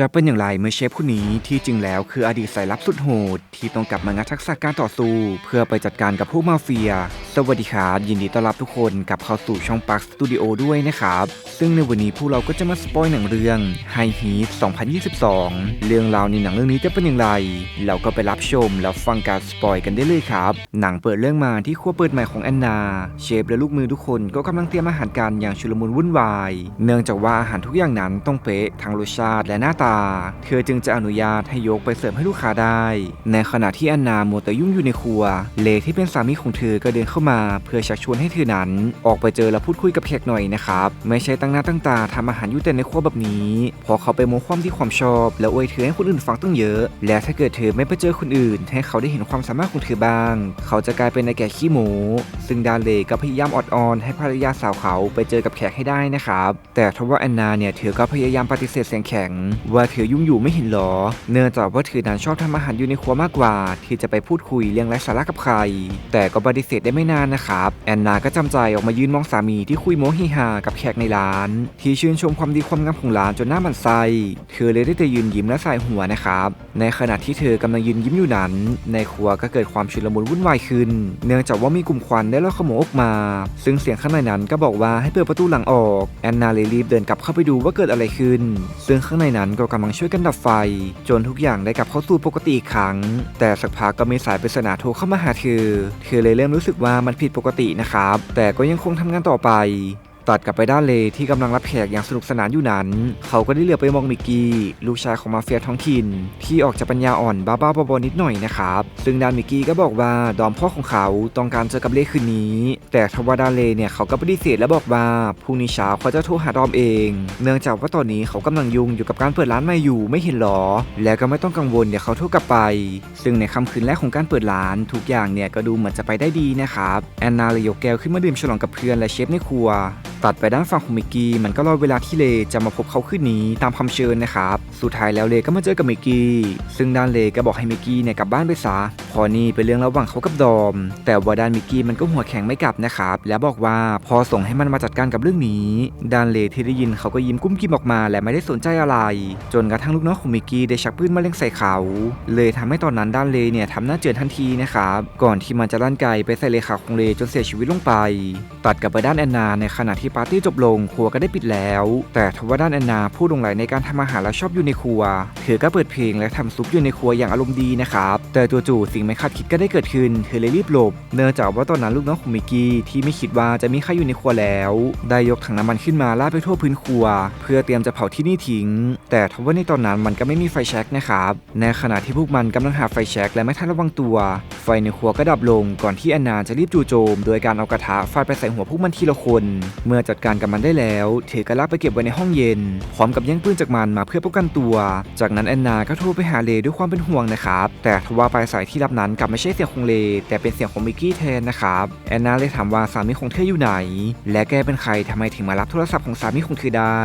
จะเป็นอย่างไรเมื่อเชฟผู้นี้ที่จริงแล้วคืออดีตสายลับสุดโหด ที่ต้องกลับมางัดทักษะการต่อสู้ เพื่อไปจัดการกับพวกมาเฟีย สวัสดีครับยินดีต้อนรับทุกคนกลับเข้าสู่ช่องปักสตูดิโอด้วยนะครับ ซึ่งในวันนี้พวกเราก็จะมาสปอยหนังเรื่อง High Heat 2022 เรื่องราวในหนังเรื่องนี้จะเป็นอย่างไร เราก็ไปรับชมแล้วฟังการสปอยกันได้เลยครับ หนังเปิดเรื่องมาที่ครัวเปิดใหม่ของแอนนา เชฟและลูกมือทุกคนก็กำลังเตรียมอาหารกันอย่างชุลมุนวุ่นวาย เนื่องจากว่าอาหารทุกอย่างนั้นต้องเป๊ะทั้งรสชาติและหน้าตาเธอจึงจะอนุญาตให้ยกไปเสิร์ฟให้ลูกค้าได้ ในขณะที่แอนนามัวแต่ยุ่งอยู่ในครัว เลที่เป็นสามีของเธอก็เดินเข้ามาเพื่อชักชวนให้เธอนั้น ออกไปเจอและพูดคุยกับแขกหน่อยนะครับ ไม่ใช่ตั้งหน้าตั้งตาทำอาหารอยู่แต่ในครัวแบบนี้พอเขาไปโม้ความที่ความชอบ และอวยเธอให้คนอื่นฟังตั้งเยอะ และถ้าเกิดเธอไม่ไปเจอคนอื่น ให้เขาได้เห็นความสามารถของเธอบ้าง เขาจะกลายเป็นนายแก่ขี้หมู ซึ่งดาเลก็พยายามอดออนให้ภรรยาสาวเขาไปเจอกับแขกให้ได้นะครับแต่ทว่าแอนนาเนี่ยเธอก็พยายามปฏิเสธเสียงแข็งว่าเธอยุ่งอยู่ไม่เห็นหรอ เนื่องจากว่าเธอนั้นชอบทำอาหารอยู่ในครัวมากกว่า ที่จะไปพูดคุยเรื่องไร้สาระกับใคร แต่ก็ปฏิเสธได้ไม่นานนะครับแอนนาก็จำใจออกมายืนมองสามีที่คุยโม้ฮิฮากับแขกในร้าน ที่ชื่นชมความดีความงามของร้านจนหน้ามันไส้เธอเลยได้แต่ยืนยิ้มและสายหัวนะครับในขณะที่เธอกำลังยืนยิ้มอยู่นั้น ในครัวก็เกิดความชุลมุนวุ่นวายขึ้น เนื่องจากว่ามีกลุ่มควันได้ลอยขโมงออกมา ซึ่งเสียงข้างในนั้นก็บอกว่าให้เปิดประตูหลังออกแอนนาเลยรีบเดินกลับเข้าไปดูว่าเกิดอะไรขึ้น ซึ่งข้างในนั้นก็กำลังช่วยกันดับไฟ จนทุกอย่างได้กลับเข้าสู่ปกติอีกครั้ง แต่สักพักก็มีสายปริศนาโทรเข้ามาหาเธอ เธอเลยเริ่มรู้สึกว่ามันผิดปกตินะครับ แต่ก็ยังคงทำงานต่อไป ตัดกลับไปด้านเลที่กำลังรับแขกอย่างสนุกสนานอยู่นั้น เขาก็ได้เหลือไปมองมิกกี้ ลูกชายของมาเฟียท้องถิ่น ที่ออกจากปัญญาอ่อนบ้าๆบอๆนิดหน่อยนะครับ ซึ่งด้านมิกกี้ก็บอกว่าดอมพ่อของเขาต้องการเจอกับเลคืนนี้ แต่ทว่าด้านเลเนี่ยเขาก็ปฏิเสธและบอกว่าพรุ่งนี้เช้าเขาจะโทรหาดอมเอง เนื่องจากว่าตอนนี้เขากำลังยุ่งอยู่กับการเปิดร้านใหม่อยู่ไม่เห็นหรอ และก็ไม่ต้องกังวลเดี๋ยวเขาโทรกลับไป ซึ่งในค่ำคืนแรกของการเปิดร้านทุกอย่างเนี่ยก็ดูเหมือนจะไปได้ดีนะครับแอนนาเลยยกแก้วขึ้นมาดื่มฉลองกับเพื่อนและเชฟในครัวตัดไปด้านฝั่งของมิกกี้มันก็รอเวลาที่เลจะมาพบเขาขึ้นนี้ตามคำเชิญนะครับ สุดท้ายแล้วเลก็มาเจอกับมิกกี้ ซึ่งด้านเลก็บอกให้มิกกี้เนี่ยกลับบ้านไปซะ อนี่เป็นเรื่องระหว่างเขากับดอม แต่ว่าด้านมิกกี้มันก็หัวแข็งไม่กลับนะครับ แล้วบอกว่าพอส่งให้มันมาจัดการกับเรื่องนี้ด้านเลที่ได้ยินเขาก็ยิ้มกุ้มกิมออกมาและไม่ได้สนใจอะไร จนกระทั่งลูกน้องของมิกกี้ได้ชักปืนมาเล็งใส่เขา เลยทำให้ตอนนั้นด้านเลเนี่ยทำหน้าเจือนทันทีนะครับก่อนที่มันจะลั่นไกไปใส่เลขาของเลจนเสียชีวิตลงไป ตัดกลับไปด้านแอนนาในขณะที่ปาร์ตี้จบลงครัวก็ได้ปิดแล้ว แต่ทว่าด้านแอนนาผู้ลงไหลในการทำอาหารและชอบอยู่ในครัวเธอก็เปิดเพลงและทำซุปอยู่ในครัวอย่างอารมณ์ดีนะครับแต่จู่ๆสิ่งไม่คาดคิดก็ได้เกิดขึ้น เธอเลยรีบหลบ เนื่องจากว่าตอนนั้นลูกน้องของมิกกี้ที่ไม่คิดว่าจะมีใครอยู่ในครัวแล้ว ได้ยกถังน้ำมันขึ้นมาราดไปทั่วพื้นครัว เพื่อเตรียมจะเผาที่นี่ทิ้ง แต่ทว่าในตอนนั้นมันก็ไม่มีไฟแช็กนะครับในขณะที่พวกมันกำลังหาไฟแช็กและไม่ทันระวังตัว ไฟในครัวก็ดับลงก่อนที่แอนนาจะรีบจู่โจม โดยการเอากระทะฟาดไปใส่หัวพวกมันทีละคน เมื่อจัดการกับมันได้แล้วเธอก็ลากไปเก็บไว้ในห้องเย็น พร้อมกับแย่งปืนจากมันมาเพื่อป้องกันตัว จากนั้นแอนนาก็โทรไปหาเลด้วยความเป็นห่วงนะครับแต่ทว่าปลายสายที่รับนั้นกลับไม่ใช่เสียงของเล แต่เป็นเสียงของมิกกี้แทนนะครับ แอนนาเลยถามว่าสามีของเธออยู่ไหน และแกเป็นใครทำไมถึงมารับโทรศัพท์ของสามีของเธอได้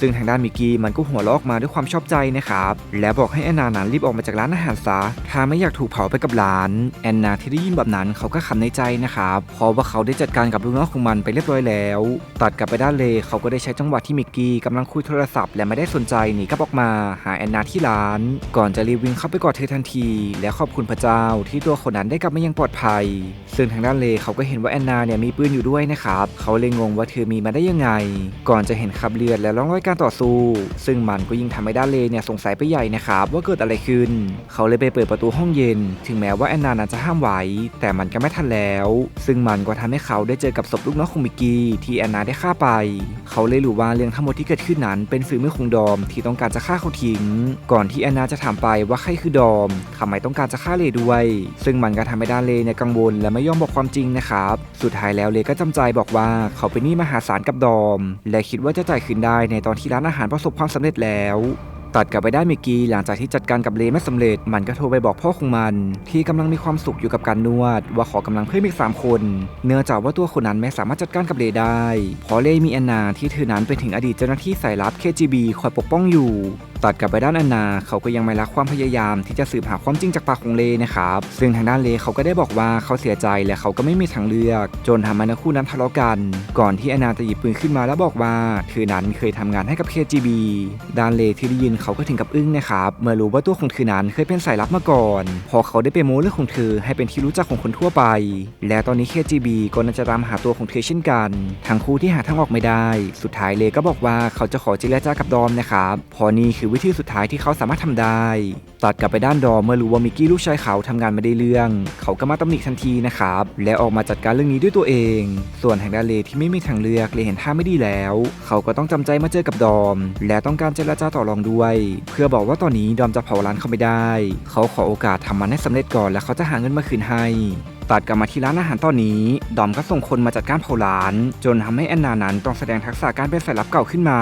ซึ่งทางด้านมิกกี้มันก็หัวเราะออกมาด้วยความชอบใจนะครับ และบอกให้แอนนานั้นรีบออกมาจากร้านอาหารซะถ้าไม่อยากถูกเผาไปกับร้าน แอนนาที่ได้ยินแบบนั้นเขาก็ขำในใจนะครับเพราะว่าเขาได้จัดการกับลูกน้องของมันไปเรียบร้อยแล้ว ตัดกลับไปด้านเลเขาก็ได้ใช้จังหวะที่มิกกี้กำลังคุยโทรศัพท์และไม่ได้สนใจหนีกลับออกมา หาแอนนาที่ร้าน ก่อนจะรีบวิ่งเข้าไปกอดเธอทันที และขอบคุณพระเจ้าที่ตัวคนนั้นได้กลับมายังปลอดภัย ซึ่งทางด้านเลเขาก็เห็นว่าแอนนาเนี่ยมีปืนอยู่ด้วยนะครับ เขาเลยงงว่าเธอมีมาได้ยังไง ก่อนจะเห็นคราบเลือดและร่องรอยการต่อสู้ ซึ่งมันก็ยิ่งทำให้ด้านเลเนี่ยสงสัยไปใหญ่นะครับว่าเกิดอะไรขึ้น เขาเลยไปเปิดประตูห้องเย็น ถึงแม้ว่าแอนนานั้นจะห้ามไว้ แต่มันก็ไม่ทันแล้ว ซึ่งมันก็ทำให้เขาได้เจอกับศพลูกน้องของมิกกี้ที่แอนนาได้ฆ่าไป เขาเลยรู้ว่าเรื่องทั้งหมดที่เกิดขึ้นนั้น เป็นฝีมือของดอมที่ต้องการจะฆ่าเขาทิ้ง ก่อนที่แอนนาจะถามไปว่าใครคือดอมทำไมต้องการจะฆ่าเลด้วยซึ่งมันก็ทำให้ด้านเลเนี่ยกังวลและไม่ยอมบอกความจริงนะครับ สุดท้ายแล้วเลก็จำใจบอกว่าเขาเป็นหนี้มหาศาลกับดอม และคิดว่าจะจ่ายคืนได้ในตอนที่ร้านอาหารประสบความสำเร็จแล้วตัดกลับไปได้มิกกี้หลังจากที่จัดการกับเลไม่สำเร็จ มันก็โทรไปบอกพ่อของมัน ที่กำลังมีความสุขอยู่กับการนวด ว่าขอกำลังเพิ่มอีก 3 คน เนื่องจากว่าตัวคนนั้นไม่สามารถจัดการกับเลได้เพราะเลมีแอนนาที่เธอนั้นเป็นถึงอดีตเจ้าหน้าที่สายลับ KGB คอยปกป้องอยู่ ตัดกลับไปด้านอนนาเขาก็ยังไม่ละความพยายามที่จะสืบหาความจริงจากปากของเลนะครับซึ่งทางด้านเลเขาก็ได้บอกว่าเขาเสียใจและเขาก็ไม่มีทางเลือก จนทำให้ทั้งคู่นั้นทะเลาะกัน ก่อนที่อนนาจะหยิบปืนขึ้นมาแล้วบอกว่าเธอนั้นเคยทำงานให้กับ KGB ด้านเลที่ได้ยินเขาก็ถึงกับอึ้งนะครับเมื่อรู้ว่าตัวของเธอนั้นเคยเป็นสายลับมาก่อน พอเขาได้ไปโม้เรื่องของเธอให้เป็นที่รู้จักของคนทั่วไป และตอนนี้ KGB ก็น่าจะตามหาตัวของเธอเช่นกันทั้งคู่ที่หาทางออกไม่ได้ สุดท้ายเลก็บอกว่าเขาจะขอเจรจากับดอมนะครับพอนี่คือวิธีสุดท้ายที่เขาสามารถทำได้ ตัดกลับไปด้านดอมเมื่อรู้ว่ามิกกี้ลูกชายเขาทำงานไม่ได้เรื่อง เขาก็มาตำหนิทันทีนะครับ และออกมาจัดการเรื่องนี้ด้วยตัวเอง ส่วนทางดาเลที่ไม่มีทางเลือกเลยเห็นท่าไม่ดีแล้ว เขาก็ต้องจำใจมาเจอกับดอม และต้องการเจรจาต่อรองด้วย เพื่อบอกว่าตอนนี้ดอมจะเผาร้านเขาไม่ได้ เขาขอโอกาสทำมันให้สำเร็จก่อนแล้วเขาจะหาเงินมาคืนให้ ตัดกลับมาที่ร้านอาหารตอนนี้ ดอมก็ส่งคนมาจัดการเผาร้าน จนทำให้แอนนานั้นต้องแสดงทักษะการเป็นสายลับเก่าขึ้นมา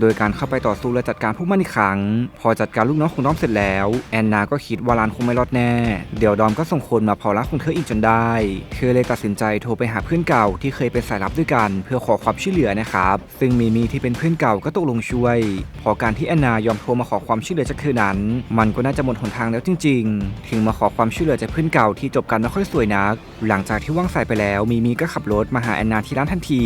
โดยการเข้าไปต่อสู้และจัดการพวกมันอีกครั้ง พอจัดการลูกน้องของดอมเสร็จแล้ว แอนนาก็คิดว่าร้านคงไม่รอดแน่ เดี๋ยวดอมก็ส่งคนมาเผาร้านของเธออีกจนได้ เธอเลยตัดสินใจโทรไปหาเพื่อนเก่าที่เคยเป็นสายลับด้วยกัน เพื่อขอความช่วยเหลือนะครับ ซึ่งมีมีที่เป็นเพื่อนเก่าก็ตกลงช่วย พอการที่แอนนายอมโทรมาขอความช่วยเหลือจากเธอนั้น มันก็น่าจะหมดหนทางแล้วจริง ๆ ถึงมาขอความช่วยเหลือจากเพื่อนเก่าที่จบกันไม่ค่อยสวยนัก หลังจากที่ว่างสายไปแล้ว มีมีก็ขับรถมาหาแอนนาที่ร้านทันที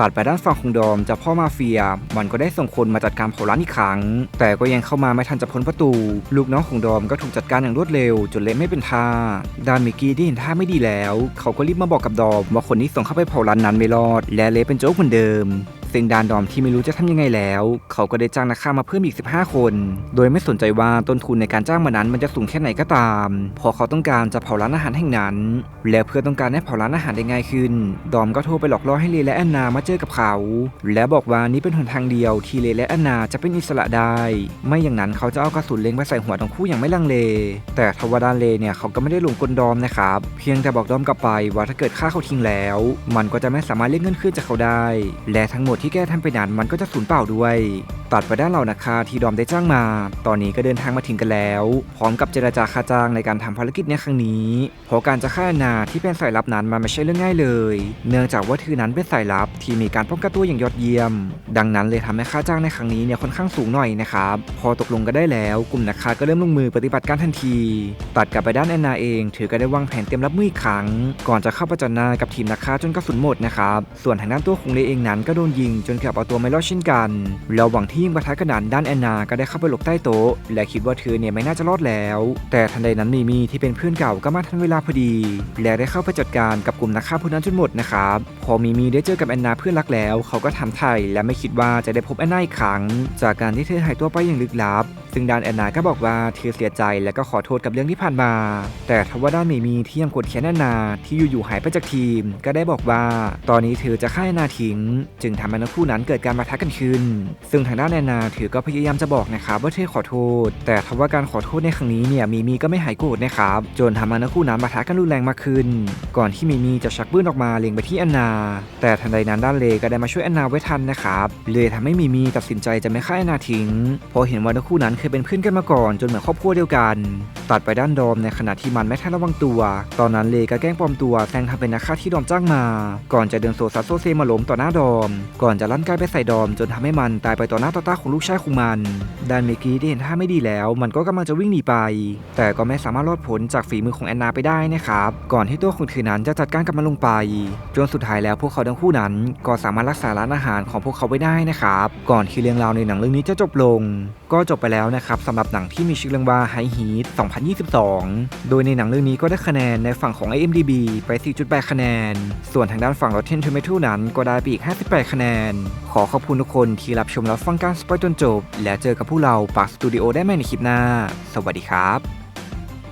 ตัดไปด้านฝั่งของดอมจากพ่อมาเฟีย มันก็ได้ส่งคนมาจัดการเผาร้านอีกครั้ง แต่ก็ยังเข้ามาไม่ทันจะพ้นประตู ลูกน้องของดอมก็ถูกจัดการอย่างรวดเร็ว จนเละไม่เป็นท่าดานมิกกี้ได้เห็นท่าไม่ดีแล้ว เขาก็รีบมาบอกกับดอมว่าคนที่ส่งเข้าไปเผาร้านนั้นไม่รอด และเละเป็นโจ๊กเหมือนเดิมซึ่งดานดอมที่ไม่รู้จะทำยังไงแล้ว เขาก็ได้จ้างนักฆ่ามาเพิ่มอีก 15 คน โดยไม่สนใจว่าต้นทุนในการจ้างมานั้นมันจะสูงแค่ไหนก็ตาม พอเขาต้องการจะเผาร้านอาหารแห่งนั้น และเพื่อต้องการให้เผาร้านอาหารได้ง่ายขึ้น ดอมก็โทรไปหลอกล่อให้เลและแอนนามาเจอกับเขา และบอกว่านี่เป็นหนทางเดียวที่เลและอนาจะเป็นอิสระได้ ไม่อย่างนั้นเขาจะเอากระสุนเล็งไปใส่หัวทั้งคู่อย่างไม่ลังเล แต่ทว่าด้านเลเนี่ยเขาก็ไม่ได้หลงกลดอมนะครับ เพียงแต่บอกดอมกลับไปว่าถ้าเกิดฆ่าเขาทิ้งแล้ว มันก็จะไม่สามารถเรียกเงินคืนจากเขาได้ และทั้งหมดที่แกทำไปนั้นมันก็จะสูญเปล่าด้วยตัดไปด้านเหล่านักฆ่าที่ดอมได้จ้างมา ตอนนี้ก็เดินทางมาถึงกันแล้ว พร้อมกับเจรจาค่าจ้างในการทำภารกิจในครั้งนี้ เพราะการจะฆ่าอนาที่เป็นสายลับนั้นมันไม่ใช่เรื่องง่ายเลย เนื่องจากว่าเธอนั้นเป็นสายลับที่มีการป้องกันตัวอย่างยอดเยี่ยม ดังนั้นเลยทำให้ค่าจ้างในครั้งนี้เนี่ยค่อนข้างสูงหน่อยนะครับ พอตกลงกันได้แล้ว กลุ่มนักฆ่าก็เริ่มลงมือปฏิบัติการทันที ตัดกลับไปด้านแอนนาเอง ถือก็ได้วางแผนเตรียมรับมืออีกครั้ง ก่อนจะเข้าประจันหน้ากับทีมนักฆ่าจนกระสุนหมดนะครับ ส่วนทางด้านตัวของเลเองนั้นก็โดนยิงจนเกือบเอาตัวไม่รอดเช่นกันแล้วหวังที่ยิงปะทะกระนั้นด้านแอนนาก็ได้เข้าไปหลบใต้โต๊ะ และคิดว่าเธอเนี่ยไม่น่าจะรอดแล้ว แต่ทันใดนั้นมีมีที่เป็นเพื่อนเก่าก็มาทันเวลาพอดี และได้เข้าไปจัดการกับกลุ่มนักฆ่าพวกนั้นจนหมดนะครับพอมีมีได้เจอกับแอนนาเพื่อนรักแล้ว เขาก็ทำไทยและไม่คิดว่าจะได้พบแอนนาอีกครั้ง จากการที่เธอหายตัวไปอย่างลึกลับ ซึ่งด้านแอนนาก็บอกว่าเธอเสียใจและก็ขอโทษกับเรื่องที่ผ่านมา แต่ทว่าด้านมีมีที่ยังกดแค้นแอนนาที่อยู่ๆหายไปจากทีม ก็ได้บอกว่า ตอนนี้เธอจะฆ่าแอนนาทิ้ง จึงทำให้ทั้งคู่นั้นเกิดการมาทักกันขึ้น ซึ่งทางด้านแนนาเธอก็พยายามจะบอกนะครับว่าเธอขอโทษ แต่ทว่าการขอโทษในครั้งนี้เนี่ยมีมีก็ไม่หายโกรธนะครับจนทำให้ทั้งคู่นั้นมาทักกันรุนแรงมากขึ้น ก่อนที่มีมีจะชักปืนออกมาเล็งไปที่แอนนา แต่ทันใดนั้นด้านเลก็ได้มาช่วยแอนนาไว้ทันนะครับเลยทำให้มีมีตัดสินใจจะไม่ฆ่าแอนนาทิ้งเพราะเห็นว่าทั้งคู่นั้นเคยเป็นเพื่อนกันมาก่อนจนเหมือนครอบครัวเดียวกัน ตัดไปด้านดอมในขณะที่มันไม่ทันระวังตัว ตอนนั้นเลก็แกล้งปลอมตัวแซงทำเป็นนักฆ่าที่ดอมจ้างมา ก่อนจะเดินโซซัสโซเซมาล้มต่อหน้าดอม ก่อนจะลั่นไกไปใส่ดอมจนทำให้มันตายไปต่อหน้าตอตาของลูกชายของมันด้านเมกี้ได้เห็นท่าไม่ดีแล้ว มันก็กำลังจะวิ่งหนีไป แต่ก็ไม่สามารถรอดพ้นจากฝีมือของแอนนาไปได้นะครับ ก่อนที่ตัวของเธอนั้นจะจัดการกับมันลงไป จนสุดท้ายแล้วพวกเขาทั้งคู่นั้น ก็สามารถรักษาร้านอาหารของพวกเขาไว้ได้นะครับ ก่อนที่เรื่องราวในหนังเรื่องนี้จะจบลง ก็จบไปแล้วนะครับสำหรับหนังที่มีชื่อเรื่องว่า High Heat 2022 โดยในหนังเรื่องนี้ก็ได้คะแนนในฝั่งของ IMDb ไป 4.8 คะแนน ส่วนทางด้านฝั่ง Rotten Tomato นั้นก็ได้ไปอีก 58 คะแนน ขอขอบคุณทุกคนที่รับชมรับฟังการสปอยจนจบ และเจอกับผู้เราปากสตูดิโอได้ใหม่ในคลิปหน้า สวัสดีครับ